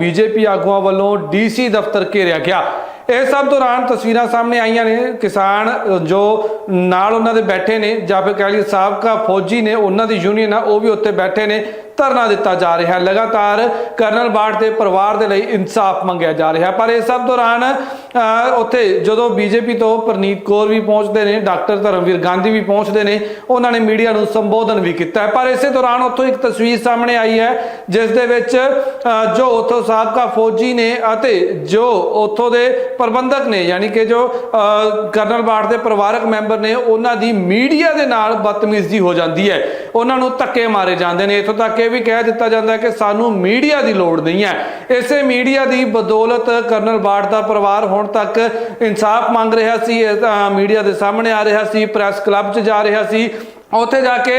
BJP ਆਗੂਆਂ ਵੱਲੋਂ DC ਦਫ਼ਤਰ ਘੇਰਿਆ ਗਿਆ। ਇਹ ਸਭ ਦੌਰਾਨ ਤਸਵੀਰਾਂ ਸਾਹਮਣੇ ਆਈਆਂ ਨੇ। ਕਿਸਾਨ ਜੋ ਨਾਲ ਉਹਨਾਂ ਦੇ ਬੈਠੇ ਨੇ, ਜਾਂ ਫਿਰ ਕਹਿ ਲਈਏ ਸਾਬਕਾ ਫੌਜੀ ਨੇ, ਉਹਨਾਂ ਦੀ ਯੂਨੀਅਨ ਆ, ਉਹ ਵੀ ਉੱਤੇ ਬੈਠੇ ਨੇ। ਧਰਨਾ ਦਿੱਤਾ ਜਾ ਰਿਹਾ ਹੈ। ਲਗਾਤਾਰ ਕਰਨਲ ਬਾਠ ਦੇ ਪਰਿਵਾਰ ਦੇ ਲਈ ਇਨਸਾਫ ਮੰਗਿਆ ਜਾ ਰਿਹਾ ਪਰ ਇਹ ਸਭ ਦੌਰਾਨ ਉੱਥੇ ਜਦੋਂ ਬੀਜੇਪੀ ਤੋਂ ਪ੍ਰਨੀਤ ਕੌਰ ਵੀ ਪਹੁੰਚਦੇ ਨੇ, ਡਾਕਟਰ ਧਰਮਵੀਰ ਗਾਂਧੀ ਵੀ ਪਹੁੰਚਦੇ ਨੇ, ਉਹਨਾਂ ਨੇ ਮੀਡੀਆ ਨੂੰ ਸੰਬੋਧਨ ਵੀ ਕੀਤਾ ਪਰ ਇਸੇ ਦੌਰਾਨ ਉੱਥੋਂ ਇੱਕ ਤਸਵੀਰ ਸਾਹਮਣੇ ਆਈ ਹੈ, ਜਿਸ ਦੇ ਵਿੱਚ ਜੋ ਉੱਥੋਂ ਸਾਬਕਾ ਫੌਜੀ ਨੇ ਅਤੇ ਜੋ ਉੱਥੋਂ ਦੇ ਪ੍ਰਬੰਧਕ ਨੇ, ਯਾਨੀ ਕਿ ਜੋ ਕਰਨਲ ਬਾਠ ਦੇ ਪਰਿਵਾਰਕ ਮੈਂਬਰ ਨੇ, ਉਹਨਾਂ ਦੀ ਮੀਡੀਆ ਦੇ ਨਾਲ ਬਦਤਮੀਜ਼ੀ ਹੋ ਜਾਂਦੀ ਹੈ। ਉਹਨਾਂ ਨੂੰ ਧੱਕੇ ਮਾਰੇ ਜਾਂਦੇ ਨੇ। ਇੱਥੋਂ ਤੱਕ ਕਿ ਇਹ ਵੀ ਕਹਿ ਦਿੱਤਾ ਜਾਂਦਾ ਕਿ ਸਾਨੂੰ ਮੀਡੀਆ ਦੀ ਲੋੜ ਨਹੀਂ ਹੈ। ਇਸੇ ਮੀਡੀਆ ਦੀ ਬਦੌਲਤ ਕਰਨਲ ਬਾਠ ਦਾ ਪਰਿਵਾਰ ਹੁਣ ਤੱਕ ਇਨਸਾਫ ਮੰਗ ਰਿਹਾ ਸੀ ਮੀਡੀਆ ਦੇ ਸਾਹਮਣੇ ਆ ਰਿਹਾ ਸੀ, ਪ੍ਰੈਸ ਕਲੱਬ 'ਚ ਜਾ ਰਿਹਾ ਸੀ। ਉੱਥੇ ਜਾ ਕੇ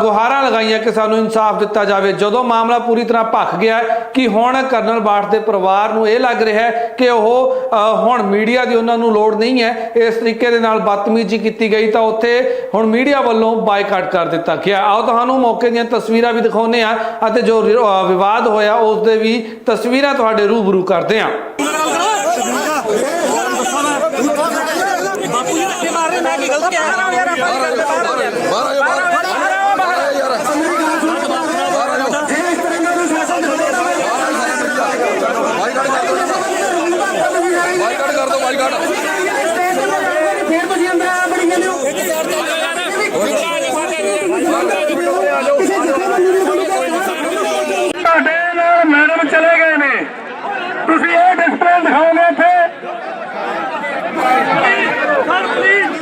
ਗੁਹਾਰਾਂ ਲਗਾਈਆਂ ਕਿ ਸਾਨੂੰ ਇਨਸਾਫ ਦਿੱਤਾ ਜਾਵੇ। ਜਦੋਂ ਮਾਮਲਾ ਪੂਰੀ ਤਰ੍ਹਾਂ ਭਖ ਗਿਆ ਕਿ ਹੁਣ ਕਰਨਲ ਬਾਠ ਦੇ ਪਰਿਵਾਰ ਨੂੰ ਇਹ ਲੱਗ ਰਿਹਾ ਹੈ ਕਿ ਉਹ ਹੁਣ ਮੀਡੀਆ ਦੀ ਉਹਨਾਂ ਨੂੰ ਲੋੜ ਨਹੀਂ ਹੈ ਇਸ ਤਰੀਕੇ ਦੇ ਨਾਲ ਬਦਤਮੀਜ਼ੀ ਕੀਤੀ ਗਈ ਤਾਂ ਉੱਥੇ ਹੁਣ ਮੀਡੀਆ ਵੱਲੋਂ ਬਾਈਕਾਟ ਕਰ ਦਿੱਤਾ ਗਿਆ ਆਓ ਤੁਹਾਨੂੰ ਮੌਕੇ ਦੀਆਂ ਤਸਵੀਰਾਂ ਵੀ ਦਿਖਾਉਂਦੇ ਆ ਅਤੇ ਜੋ ਵਿਵਾਦ ਹੋਇਆ ਉਸ ਦੇ ਵੀ ਤਸਵੀਰਾਂ ਤੁਹਾਡੇ ਰੂਬਰੂ ਕਰਦੇ ਆ ਬਾਪੂ ਜੀ ਧੱਕੇ ਮਾਰ ਰਹੇ ਮੈਂ ਕੀ ਗਲਤ ਕਹਿ? ਰਹਾ ਯਾਰ ਆਪਾਂ ਕੀ ਕਰਦੇ ਬਾਹਰ ਯਾਰ ਬਾਹਰ ਆਇਓ ਬਾਹਰ ਬਾਹਰ ਆਇਓ ਯਾਰ ਬਾਹਰ ਆਇਓ ਬਾਈਕਾਟ ਕਰ ਦਿਓ ਬਾਈਕਾਟ ਕਰ ਦਿਓ ਬਾਈਕਾਟ ਫੇਰ ਤੁਸੀਂ ਅੰਦਰ ਆ ਬੜੀ ਜਾਂਦੇ ਹੋ ਤੁਹਾਡੇ ਨਾਲ ਮੈਡਮ ਚਲੇ ਗਏ ਨੇ ਤੁਸੀਂ ਇਹ ਡਿਸਪਲੇ ਦਿਖਾਓਗੇ ਇੱਥੇ ਸਰ ਪਲੀਜ਼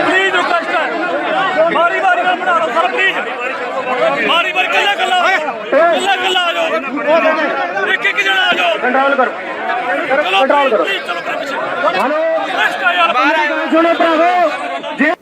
ਪਲੀਜ਼ ਰਿਕਵੈਸਟ ਹੈ ਮਾਰੀ ਮਾਰੀ ਨਾਲ ਬਣਾ ਲਓ ਸਰ ਪਲੀਜ਼ ਮਾਰੀ ਮਾਰੀ ਕੱਲਾ ਕੱਲਾ। ਕੱਲਾ ਕੱਲਾ ਆ ਜਾਓ। ਇੱਕ ਇੱਕ ਜਣਾ ਆ ਜਾਓ। ਕੰਟਰੋਲ ਕਰੋ। ਕੰਟਰੋਲ ਕਰੋ। ਚਲੋ ਮੇਰੇ ਪਿੱਛੇ। ਹਲੋ। ਹੈ ਯਾਰ। ਸੁਣੋ ਭਰਾਵੋ।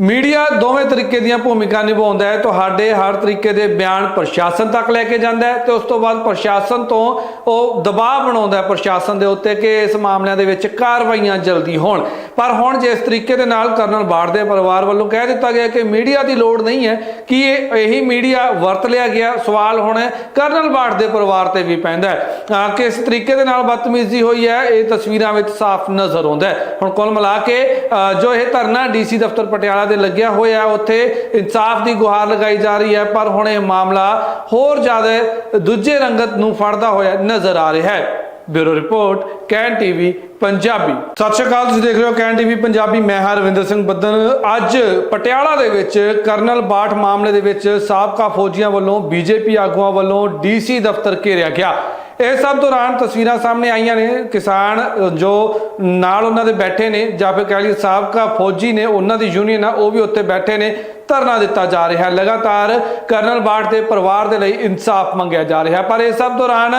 ਮੀਡੀਆ ਦੋਵੇਂ ਤਰੀਕੇ ਦੀਆਂ ਭੂਮਿਕਾ ਨਿਭਾਉਂਦਾ ਹੈ। ਤੁਹਾਡੇ ਹਰ ਤਰੀਕੇ ਦੇ ਬਿਆਨ ਪ੍ਰਸ਼ਾਸਨ ਤੱਕ ਲੈ ਕੇ ਜਾਂਦਾ ਹੈ ਤੇ ਉਸ ਤੋਂ ਬਾਅਦ ਪ੍ਰਸ਼ਾਸਨ ਤੋਂ ਉਹ ਦਬਾਅ ਬਣਾਉਂਦਾ ਹੈ ਪ੍ਰਸ਼ਾਸਨ ਦੇ ਉੱਤੇ ਕਿ ਇਸ ਮਾਮਲਿਆਂ ਦੇ ਵਿੱਚ ਕਾਰਵਾਈਆਂ ਜਲਦੀ ਹੋਣ। ਪਰ ਹੁਣ ਜਿਸ ਤਰੀਕੇ ਦੇ ਨਾਲ ਕਰਨਲ ਬਾੜ ਦੇ ਪਰਿਵਾਰ ਵੱਲੋਂ ਕਹਿ ਦਿੱਤਾ ਗਿਆ ਕਿ ਮੀਡੀਆ ਦੀ ਲੋੜ ਨਹੀਂ ਹੈ ਕਿ ਇਹ ਇਹੀ ਮੀਡੀਆ ਵਰਤ ਲਿਆ ਗਿਆ। ਸਵਾਲ ਹੁਣ ਕਰਨਲ ਬਾੜ ਦੇ ਪਰਿਵਾਰ ਤੇ ਵੀ ਪੈਂਦਾ ਹੈ। ਅਹ ਕਿਸ ਤਰੀਕੇ ਦੇ ਨਾਲ ਬਦਤਮੀਜ਼ੀ ਹੋਈ ਹੈ, ਇਹ ਤਸਵੀਰਾਂ ਵਿੱਚ ਸਾਫ਼ ਨਜ਼ਰ ਆਉਂਦਾ ਹੈ। ਹੁਣ ਕੁੱਲ ਮਿਲਾ ਕੇ ਜੋ ਇਹ ਧਰਨਾ ਡੀਸੀ ਦਫ਼ਤਰ ਪਟਿਆਲਾ ਦੇ ਲੱਗਿਆ ਹੋਇਆ ਹੈ, ਉੱਥੇ ਇਨਸਾਫ ਦੀ ਗੁਹਾਰ ਲਗਾਈ ਜਾ ਰਹੀ ਹੈ ਪਰ ਹੁਣ ਇਹ ਮਾਮਲਾ ਹੋਰ ਜ਼ਿਆਦਾ ਦੂਜੇ ਰੰਗਤ ਨੂੰ ਫੜਦਾ ਹੋਇਆ ਨਜ਼ਰ ਆ ਰਿਹਾ ਹੈ। Bureau report Can TV Punjabi. Sat Sri Akal ਤੁਸੀਂ ਦੇਖ ਰਹੇ ਹੋ ਕੈਨ ਟੀਵੀ ਪੰਜਾਬੀ। ਮੈਂ ਹਾਂ ਰਵਿੰਦਰ ਸਿੰਘ ਬੱਦਨ ਅੱਜ ਪਟਿਆਲਾ ਦੇ ਵਿੱਚ ਕਰਨਲ ਬਾਠ ਮਾਮਲੇ ਦੇ ਵਿੱਚ ਸਾਬਕਾ ਫੌਜੀਆਂ ਵੱਲੋਂ ਬੀਜੇਪੀ ਆਗੂਆਂ ਵੱਲੋਂ ਡੀਸੀ ਦਫ਼ਤਰ ਘੇਰਿਆ ਗਿਆ। ਇਹ ਸਭ ਦੌਰਾਨ ਤਸਵੀਰਾਂ ਸਾਹਮਣੇ ਆਈਆਂ ਨੇ। ਕਿਸਾਨ ਜੋ ਨਾਲ ਉਹਨਾਂ ਦੇ ਬੈਠੇ ਨੇ ਜਾਂ ਫਿਰ ਕਹਿ ਲਈਏ ਸਾਬਕਾ ਫੌਜੀ ਨੇ, ਉਹਨਾਂ ਦੀ ਯੂਨੀਅਨ ਆ, ਉਹ ਵੀ ਉੱਥੇ ਬੈਠੇ ਨੇ। ਧਰਨਾ ਦਿੱਤਾ ਜਾ ਰਿਹਾ ਹੈ। ਲਗਾਤਾਰ ਕਰਨਲ ਬਾਠ ਦੇ ਪਰਿਵਾਰ ਦੇ ਲਈ ਇਨਸਾਫ ਮੰਗਿਆ ਜਾ ਰਿਹਾ ਪਰ ਇਸ ਸਭ ਦੌਰਾਨ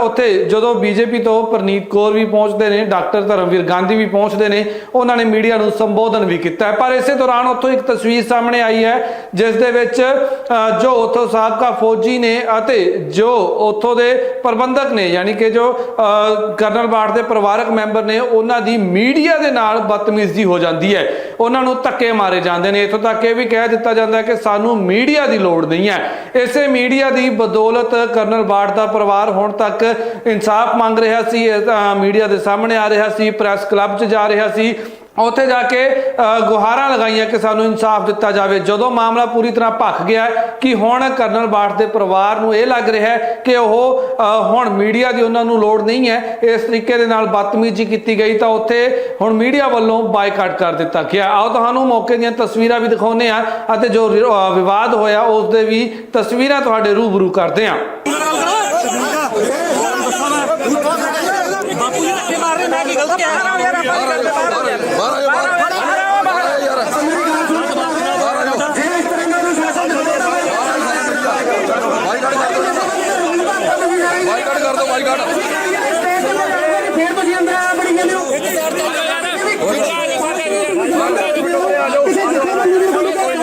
ਉੱਥੇ ਜਦੋਂ ਬੀਜੇਪੀ ਤੋਂ ਪ੍ਰਨੀਤ ਕੌਰ ਵੀ ਪਹੁੰਚਦੇ ਨੇ, ਡਾਕਟਰ ਧਰਮਵੀਰ ਗਾਂਧੀ ਵੀ ਪਹੁੰਚਦੇ ਨੇ, ਉਹਨਾਂ ਨੇ ਮੀਡੀਆ ਨੂੰ ਸੰਬੋਧਨ ਵੀ ਕੀਤਾ ਪਰ ਇਸੇ ਦੌਰਾਨ ਉੱਥੋਂ ਇੱਕ ਤਸਵੀਰ ਸਾਹਮਣੇ ਆਈ ਹੈ, ਜਿਸ ਦੇ ਵਿੱਚ ਜੋ ਉੱਥੋਂ ਸਾਬਕਾ ਫੌਜੀ ਨੇ ਅਤੇ ਜੋ ਉੱਥੋਂ ਦੇ ਪ੍ਰਬੰਧਕ ਨੇ, ਯਾਨੀ ਕਿ ਜੋ ਕਰਨਲ ਬਾਠ ਦੇ ਪਰਿਵਾਰਕ ਮੈਂਬਰ ਨੇ, ਉਹਨਾਂ ਦੀ ਮੀਡੀਆ ਦੇ ਨਾਲ ਬਦਤਮੀਜ਼ੀ ਹੋ ਜਾਂਦੀ ਹੈ। ਉਹਨਾਂ ਨੂੰ ਧੱਕੇ ਮਾਰੇ ਜਾਂਦੇ ਨੇ। ਇੱਥੋਂ ਤੱਕ ਇਹ ਵੀ ਕਹਿ ਦਿੱਤਾ ਜਾਂਦਾ ਕਿ ਸਾਨੂੰ ਮੀਡੀਆ ਦੀ ਲੋੜ ਨਹੀਂ ਹੈ। ਇਸੇ ਮੀਡੀਆ ਦੀ ਬਦੌਲਤ ਕਰਨਲ ਬਾਠ ਦਾ ਪਰਿਵਾਰ ਹੁਣ ਤੱਕ ਇਨਸਾਫ ਮੰਗ ਰਿਹਾ ਸੀ ਮੀਡੀਆ ਦੇ ਸਾਹਮਣੇ ਆ ਰਿਹਾ ਸੀ, ਪ੍ਰੈਸ ਕਲੱਬ 'ਚ ਜਾ ਰਿਹਾ ਸੀ। ਉੱਥੇ ਜਾ ਕੇ ਗੁਹਾਰਾਂ ਲਗਾਈਆਂ ਕਿ ਸਾਨੂੰ ਇਨਸਾਫ ਦਿੱਤਾ ਜਾਵੇ। ਜਦੋਂ ਮਾਮਲਾ ਪੂਰੀ ਤਰ੍ਹਾਂ ਭਖ ਗਿਆ ਕਿ ਹੁਣ ਕਰਨਲ ਬਾਠ ਦੇ ਪਰਿਵਾਰ ਨੂੰ ਇਹ ਲੱਗ ਰਿਹਾ ਹੈ ਕਿ ਉਹ ਹੁਣ ਮੀਡੀਆ ਦੀ ਉਹਨਾਂ ਨੂੰ ਲੋੜ ਨਹੀਂ ਹੈ ਇਸ ਤਰੀਕੇ ਦੇ ਨਾਲ ਬਦਤਮੀਜ਼ੀ ਕੀਤੀ ਗਈ ਤਾਂ ਉੱਥੇ ਹੁਣ ਮੀਡੀਆ ਵੱਲੋਂ ਬਾਈਕਾਟ ਕਰ ਦਿੱਤਾ ਗਿਆ। ਆਓ ਤੁਹਾਨੂੰ ਮੌਕੇ ਦੀਆਂ ਤਸਵੀਰਾਂ ਵੀ ਦਿਖਾਉਂਦੇ ਆ ਅਤੇ ਜੋ ਵਿਵਾਦ ਹੋਇਆ ਉਸ ਦੇ ਵੀ ਤਸਵੀਰਾਂ ਤੁਹਾਡੇ ਰੂਬਰੂ ਕਰਦੇ ਆ ਬਾਪੂ ਜੀ ਧੱਕੇ ਮਾਰ ਰਹੇ ਮੈਂ ਕੀ ਗਲਤ ਕਹਿ? ਰਹਾ ਯਾਰ ਆਪਾਂ ਕਰਦੇ ਬਾਹਰ ਬਾਹਰ ਆਇਓ ਬਾਹਰ ਬਾਹਰ ਆਇਓ ਯਾਰ। ਬਾਹਰ ਆਇਓ ਬਾਈਕਾਟ ਕਰ ਦਿਓ ਬਾਈਕਾਟ ਕਰ ਦਿਓ ਬਾਈਕਾਟ ਫੇਰ ਤੁਸੀਂ ਅੰਦਰ ਆ ਬੜੀ ਜਾਂਦੇ ਹੋ।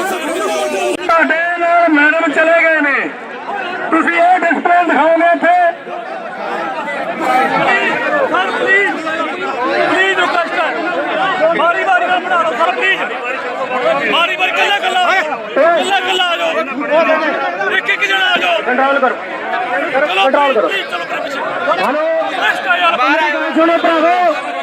ਤੁਹਾਡੇ ਨਾਲ ਮੈਡਮ ਚਲੇ ਗਏ ਨੇ। ਤੁਸੀਂ ਇਹ ਡਿਸਪਲੇ ਦਿਖਾਓਗੇ ਇੱਥੇ ਸਰ ਪਲੀਜ਼ ਪਲੀਜ਼ ਰਿਕਵੈਸਟ ਹੈ ਮਾਰੀ ਮਾਰੀ ਨਾਲ ਬਣਾ ਲਓ ਸਰ ਪਲੀਜ਼ ਮਾਰੀ ਮਾਰੀ ਕੱਲਾ ਕੱਲਾ ਕੱਲਾ ਕੱਲਾ ਆ ਜਾਓ ਇੱਕ ਇੱਕ ਜਣਾ ਆ ਜਾਓ। ਕੰਟਰੋਲ ਕਰੋ। ਕੰਟਰੋਲ ਕਰੋ। ਚਲੋ ਕਰੋ ਪਿੱਛੇ। ਹਲੋ ਰਸਤਾ ਯਾਰ। ਸੁਣੋ ਭਰਾਵੋ।